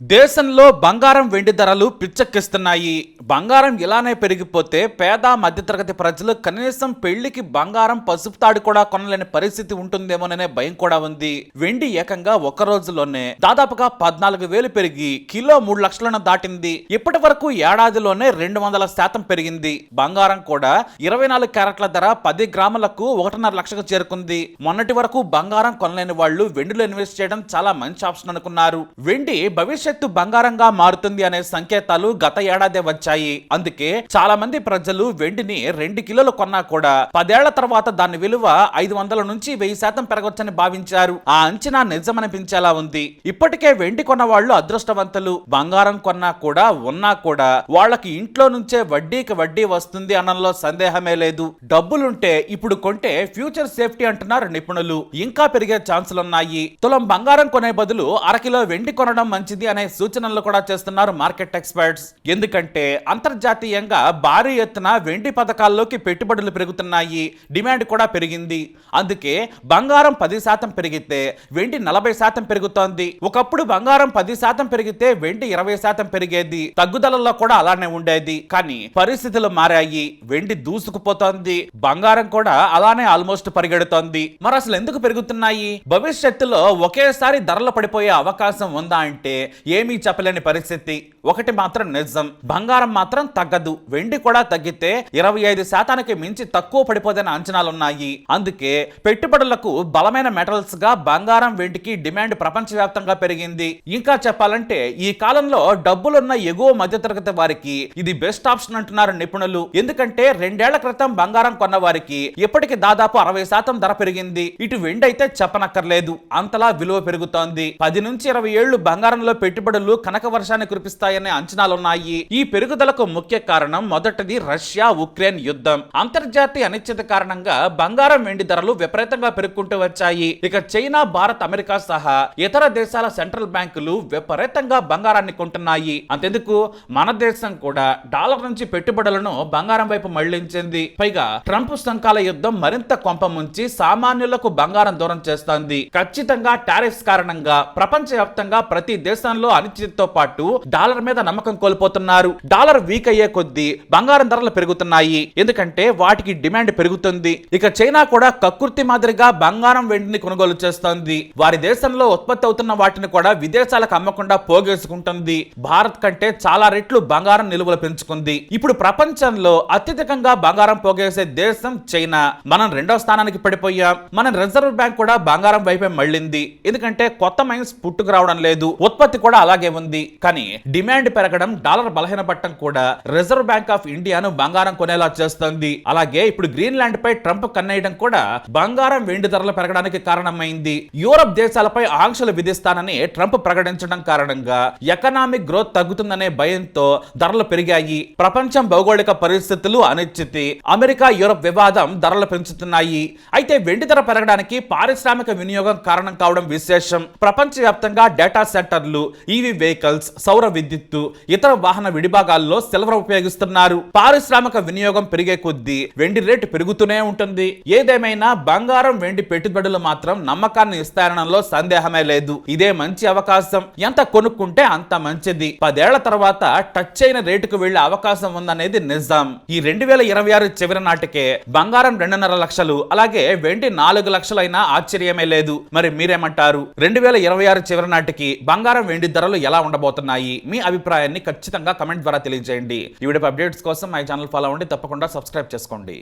దేశంలో బంగారం వెండి ధరలు పిచ్చెక్కిస్తున్నాయి. బంగారం ఇలానే పెరిగిపోతే పేద మధ్యతరగతి ప్రజలు కనీసం పెళ్ళికి బంగారం పసుపు తాడు కూడా కొనలేని పరిస్థితి ఉంటుందేమోననే భయం కూడా ఉంది. వెండి ఏకంగా ఒక రోజులోనే దాదాపుగా పద్నాలుగు వేలు పెరిగి కిలో మూడు లక్షలను దాటింది. ఇప్పటి వరకు ఏడాదిలోనే రెండు వందల శాతం పెరిగింది. బంగారం కూడా ఇరవై నాలుగు క్యారెట్ల ధర పది గ్రాములకు ఒకటిన్నర లక్షకు చేరుకుంది. మొన్నటి వరకు బంగారం కొనలేని వాళ్ళు వెండిలో ఇన్వెస్ట్ చేయడం చాలా మంచి ఆప్షన్ అనుకున్నారు. వెండి భవిష్యత్తు బంగారంగా మారుతుంది అనే సంకేతాలు గత ఏడాదే వచ్చాయి. అందుకే చాలా మంది ప్రజలు వెండిని రెండు కిలోలు కొన్నా కూడా పదేళ్ళ తర్వాత దాని విలువ ఐదు వందల నుంచి వెయ్యి శాతం పెరగొచ్చని భావించారు. ఆ అంచనా నిజమనిపించేలా ఉంది. ఇప్పటికే వెండి కొన్న వాళ్ళు అదృష్టవంతులు. బంగారం కొన్నా కూడా ఉన్నా కూడా వాళ్ళకి ఇంట్లో నుంచే వడ్డీకి వడ్డీ వస్తుంది అనడంలో సందేహమే లేదు. డబ్బులుంటే ఇప్పుడు కొంటే ఫ్యూచర్ సేఫ్టీ అంటున్నారు నిపుణులు. ఇంకా పెరిగే ఛాన్సులున్నాయి. తులం బంగారం కొనే బదులు అరకిలో వెండి కొనడం మంచిది అనే సూచనలు కూడా చేస్తున్నారు మార్కెట్ ఎక్స్పర్ట్స్. ఎందుకంటే అంతర్జాతీయంగా భారీ ఎత్తున వెండి పథకాల్లోకి పెట్టుబడులు పెరుగుతున్నాయి. డిమాండ్ కూడా పెరిగింది. అందుకే బంగారం పది శాతం పెరిగితే వెండి నలభై శాతం పెరుగుతోంది. ఒకప్పుడు బంగారం పది శాతం పెరిగితే వెండి ఇరవై శాతం పెరిగేది. తగ్గుదలలో కూడా అలానే ఉండేది. కానీ పరిస్థితులు మారాయి. వెండి దూసుకుపోతోంది. బంగారం కూడా అలానే ఆల్మోస్ట్ పరిగెడుతోంది. మరి అసలు ఎందుకు పెరుగుతున్నాయి? భవిష్యత్తులో ఒకేసారి ధరలు పడిపోయే అవకాశం ఉందా అంటే ఏమీ చెప్పలేని పరిస్థితి. ఒకటి మాత్రం నిజం. బంగారం మాత్రం తగ్గదు. వెండి కూడా తగ్గితే ఇరవై ఐదు శాతానికి మించి తక్కువ పడిపోదన్న అంచనాలున్నాయి. అందుకే పెట్టుబడులకు బలమైన మెటల్స్గా బంగారం వెండికి డిమాండ్ ప్రపంచవ్యాప్తంగా పెరిగింది. ఇంకా చెప్పాలంటే ఈ కాలంలో డబ్బులున్న ఎగువ మధ్యతరగతి వారికి ఇది బెస్ట్ ఆప్షన్ అంటున్నారు నిపుణులు. ఎందుకంటే రెండేళ్ళ క్రితం బంగారం కొన్న వారికి ఇప్పటికి దాదాపు అరవై శాతం ధర పెరిగింది. ఇటు వెండి అయితే చెప్పనక్కర్లేదు. అంతలా విలువ పెరుగుతోంది. పది నుంచి ఇరవై ఏళ్ళు బంగారంలో పెట్టి పెట్టుబడులు కనక వర్షాన్ని కురిపిస్తాయనే అంచనాలున్నాయి. ఈ పెరుగుదలకు ముఖ్య కారణం మొదటిది రష్యా ఉక్రెయిన్ యుద్ధం. అంతర్జాతీయ అనిశ్చిత కారణంగా బంగారం వెండి ధరలు విపరీతంగా పెరుగుకుంటూ వచ్చాయి. ఇక చైనా భారత్ అమెరికా సహా ఇతర దేశాల సెంట్రల్ బ్యాంకులు విపరీతంగా బంగారాన్ని కొంటున్నాయి. అంతెందుకు? మన దేశం కూడా డాలర్ నుంచి పెట్టుబడులను బంగారం వైపు మళ్ళించింది. పైగా ట్రంప్ సంకాల యుద్ధం మరింత కొంపముంచి సామాన్యులకు బంగారం దూరం చేస్తోంది. ఖచ్చితంగా టారిఫ్స్ కారణంగా ప్రపంచవ్యాప్తంగా ప్రతి దేశంలో అనిశ్చితితో పాటు డాలర్ మీద నమ్మకం కోల్పోతున్నారు. డాలర్ వీక్ అయ్యే కొద్దీ బంగారం ధరలు పెరుగుతున్నాయి. ఎందుకంటే వాటికి డిమాండ్ పెరుగుతుంది. ఇక చైనా కూడా కకృతి మాదిరిగా బంగారం వెండిని కొనుగోలు చేస్తోంది. వారి దేశంలో ఉత్పత్తి అవుతున్న వాటిని కూడా విదేశాలకు అమ్మకుండా పోగేసుకుంటుంది. భారత్ కంటే చాలా రెట్లు బంగారం నిలువలు పెంచుకుంది. ఇప్పుడు ప్రపంచంలో అత్యధికంగా బంగారం పోగేసే దేశం చైనా. మనం రెండో స్థానానికి పడిపోయాం. మన రిజర్వ్ బ్యాంక్ కూడా బంగారం వైపే మళ్ళింది. ఎందుకంటే కొత్త మైన్స్ పుట్టుకు రావడం లేదు. ఉత్పత్తి కూడా అలాగే ఉంది. కానీ డిమాండ్ పెరగడం డాలర్ బలహీనపడటం కూడా రిజర్వ్ బ్యాంక్ ఆఫ్ ఇండియాను బంగారం కొనేలా చేస్తోంది. అలాగే ఇప్పుడు గ్రీన్లాండ్ పై ట్రంప్ కన్నేయడం కూడా బంగారం వెండి ధరలు పెరగడానికి కారణమైంది. యూరప్ దేశాలపై ఆంక్షలు విధిస్తానని ట్రంప్ ప్రకటించడం కారణంగా ఎకనామిక్ గ్రోత్ తగ్గుతుందనే భయంతో ధరలు పెరిగాయి. ప్రపంచం భౌగోళిక పరిస్థితులు అనిశ్చితి. అమెరికా యూరప్ వివాదం ధరలు పెంచుతున్నాయి. అయితే వెండి ధర పెరగడానికి పారిశ్రామిక వినియోగం కారణం కావడం విశేషం. ప్రపంచవ్యాప్తంగా డేటా సెంటర్లు ఈవీ వెహికల్స్ సౌర విద్యుత్తు ఇతర వాహన విడిభాగాల్లో సిల్వర్ ఉపయోగిస్తున్నారు. పారిశ్రామిక వినియోగం పెరిగే కొద్దీ వెండి రేటు పెరుగుతూనే ఉంటుంది. ఏదేమైనా బంగారం వెండి పెట్టుబడులు మాత్రం నమ్మకాన్ని ఇస్తాయనడంలో సందేహమే లేదు. ఇదే మంచి అవకాశం. ఎంత కొనుక్కుంటే అంత మంచిది. పదేళ్ళ తర్వాత టచ్ అయిన రేటుకు వెళ్ళే అవకాశం ఉందనేది నిజాం. ఈ రెండు వేల ఇరవై ఆరు చివరి నాటికే బంగారం రెండున్నర లక్షలు అలాగే వెండి నాలుగు లక్షలైనా ఆశ్చర్యమే లేదు. మరి మీరేమంటారు? రెండు వేల ఇరవై ఆరు చివరి నాటికి బంగారం వెండి ధరలు ఎలా ఉండబోతున్నాయి? మీ అభిప్రాయాన్ని ఖచ్చితంగా కమెంట్ ద్వారా తెలియజేయండి. ఈ వీడియో అప్డేట్స్ కోసం మై ఛానల్ ఫాలో అవ్వండి. తప్పకుండా సబ్స్క్రైబ్ చేసుకోండి.